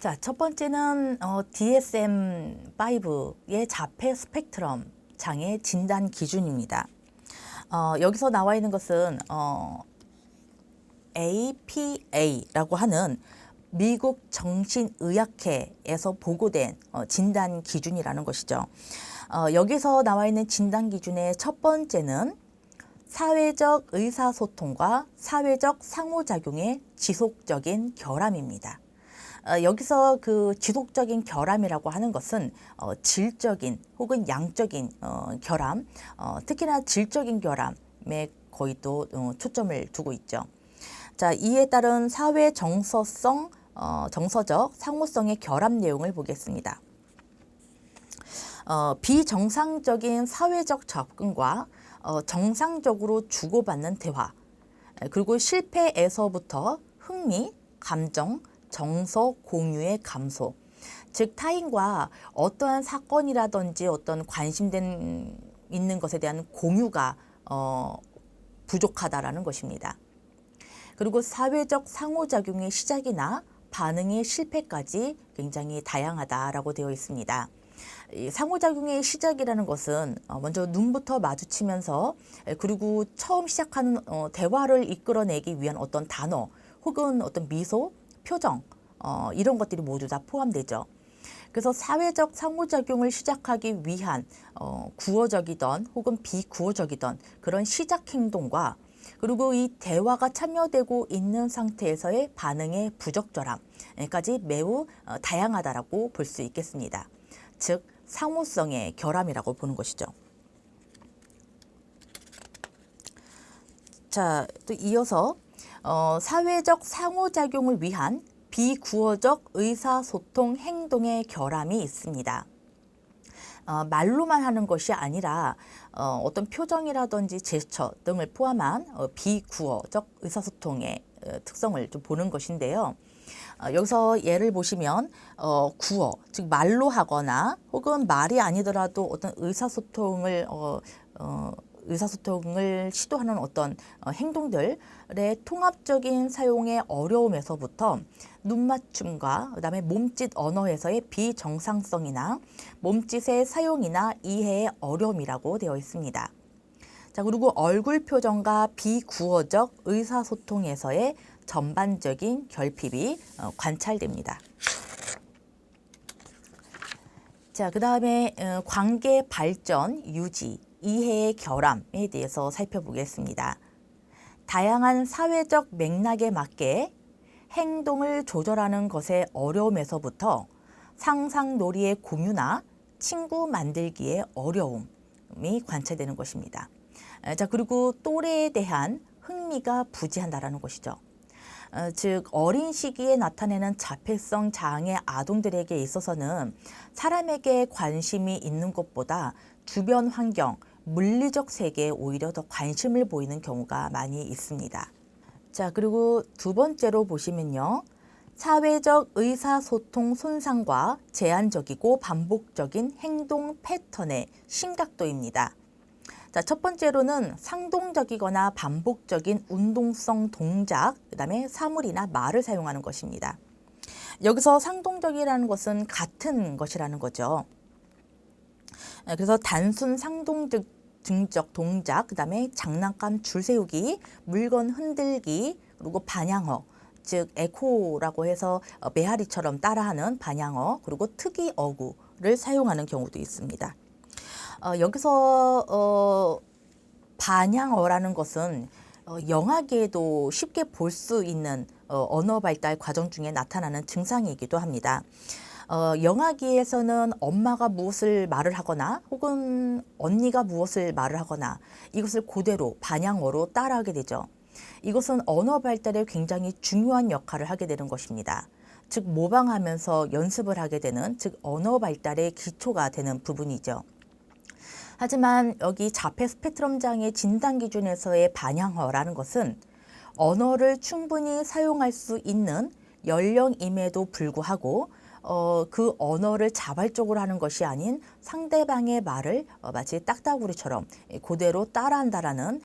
자, 첫 번째는 어, DSM-5의 자폐 스펙트럼 장애 진단 기준입니다. 어, 여기서 나와 있는 것은 어, APA라고 하는 미국 정신의학회에서 보고된 어, 진단 기준이라는 것이죠. 어, 여기서 나와 있는 진단 기준의 첫 번째는 사회적 의사소통과 사회적 상호작용의 지속적인 결함입니다. 어, 여기서 그 지속적인 결함이라고 하는 것은 어, 질적인 혹은 양적인 어, 결함, 어, 특히나 질적인 결함에 거의 또 어, 초점을 두고 있죠. 자, 이에 따른 사회 정서성, 어, 정서적 상호성의 결함 내용을 보겠습니다. 어, 비정상적인 사회적 접근과 어, 정상적으로 주고받는 대화, 에, 그리고 실패에서부터 흥미, 감정, 정서 공유의 감소, 즉 타인과 어떠한 사건이라든지 어떤 관심된 있는 것에 대한 공유가 어, 부족하다라는 것입니다. 그리고 사회적 상호작용의 시작이나 반응의 실패까지 굉장히 다양하다라고 되어 있습니다. 이 상호작용의 시작이라는 것은 어, 먼저 눈부터 마주치면서 에, 그리고 처음 시작하는 어, 대화를 이끌어내기 위한 어떤 단어 혹은 어떤 미소, 표정 어, 이런 것들이 모두 다 포함되죠. 그래서 사회적 상호작용을 시작하기 위한 어, 구어적이던 혹은 비구어적이던 그런 시작 행동과 그리고 이 대화가 참여되고 있는 상태에서의 반응의 부적절함까지 매우 어, 다양하다라고 볼 수 있겠습니다. 즉 상호성의 결함이라고 보는 것이죠. 자, 또 이어서 어, 사회적 상호작용을 위한 비구어적 의사소통 행동의 결함이 있습니다. 어, 말로만 하는 것이 아니라 어, 어떤 표정이라든지 제스처 등을 포함한 어, 비구어적 의사소통의 어, 특성을 좀 보는 것인데요. 어, 여기서 예를 보시면 어, 구어, 즉 말로 하거나 혹은 말이 아니더라도 어떤 의사소통을 어, 어, 의사소통을 시도하는 어떤 어, 행동들의 통합적인 사용의 어려움에서부터 눈맞춤과 그다음에 몸짓 언어에서의 비정상성이나 몸짓의 사용이나 이해의 어려움이라고 되어 있습니다. 자, 그리고 얼굴 표정과 비구어적 의사소통에서의 전반적인 결핍이 어, 관찰됩니다. 자, 그 다음에 어, 관계 발전, 유지, 이해의 결함에 대해서 살펴보겠습니다. 다양한 사회적 맥락에 맞게 행동을 조절하는 것의 어려움에서부터 상상 놀이의 공유나 친구 만들기의 어려움이 관찰되는 것입니다. 에, 자, 그리고 또래에 대한 흥미가 부재한다라는 것이죠. 어, 즉 어린 시기에 나타내는 자폐성 장애 아동들에게 있어서는 사람에게 관심이 있는 것보다 주변 환경, 물리적 세계에 오히려 더 관심을 보이는 경우가 많이 있습니다. 자, 그리고 두 번째로 보시면요. 사회적 의사소통 손상과 제한적이고 반복적인 행동 패턴의 심각도입니다. 자, 첫 번째로는 상동적이거나 반복적인 운동성 동작, 그 다음에 사물이나 말을 사용하는 것입니다. 여기서 상동적이라는 것은 같은 것이라는 거죠. 예, 그래서 단순 상동적 등적 동작, 그 다음에 장난감 줄 세우기, 물건 흔들기, 그리고 반향어, 즉 에코라고 해서 어, 메아리처럼 따라하는 반향어, 그리고 특이 어구를 사용하는 경우도 있습니다. 어, 여기서 어, 반향어라는 것은 어, 영하게도 쉽게 볼 수 있는 어, 언어 발달 과정 중에 나타나는 증상이기도 합니다. 어, 영아기에서는 엄마가 무엇을 말을 하거나 혹은 언니가 무엇을 말을 하거나 이것을 그대로 반향어로 따라하게 되죠. 이것은 언어 발달에 굉장히 중요한 역할을 하게 되는 것입니다. 즉 모방하면서 연습을 하게 되는 즉 언어 발달의 기초가 되는 부분이죠. 하지만 여기 자폐 스펙트럼 장애 진단 기준에서의 반향어라는 것은 언어를 충분히 사용할 수 있는 연령임에도 불구하고 어, 그 언어를 자발적으로 하는 것이 아닌 상대방의 말을 어, 마치 딱따구리처럼 그대로 따라한다라는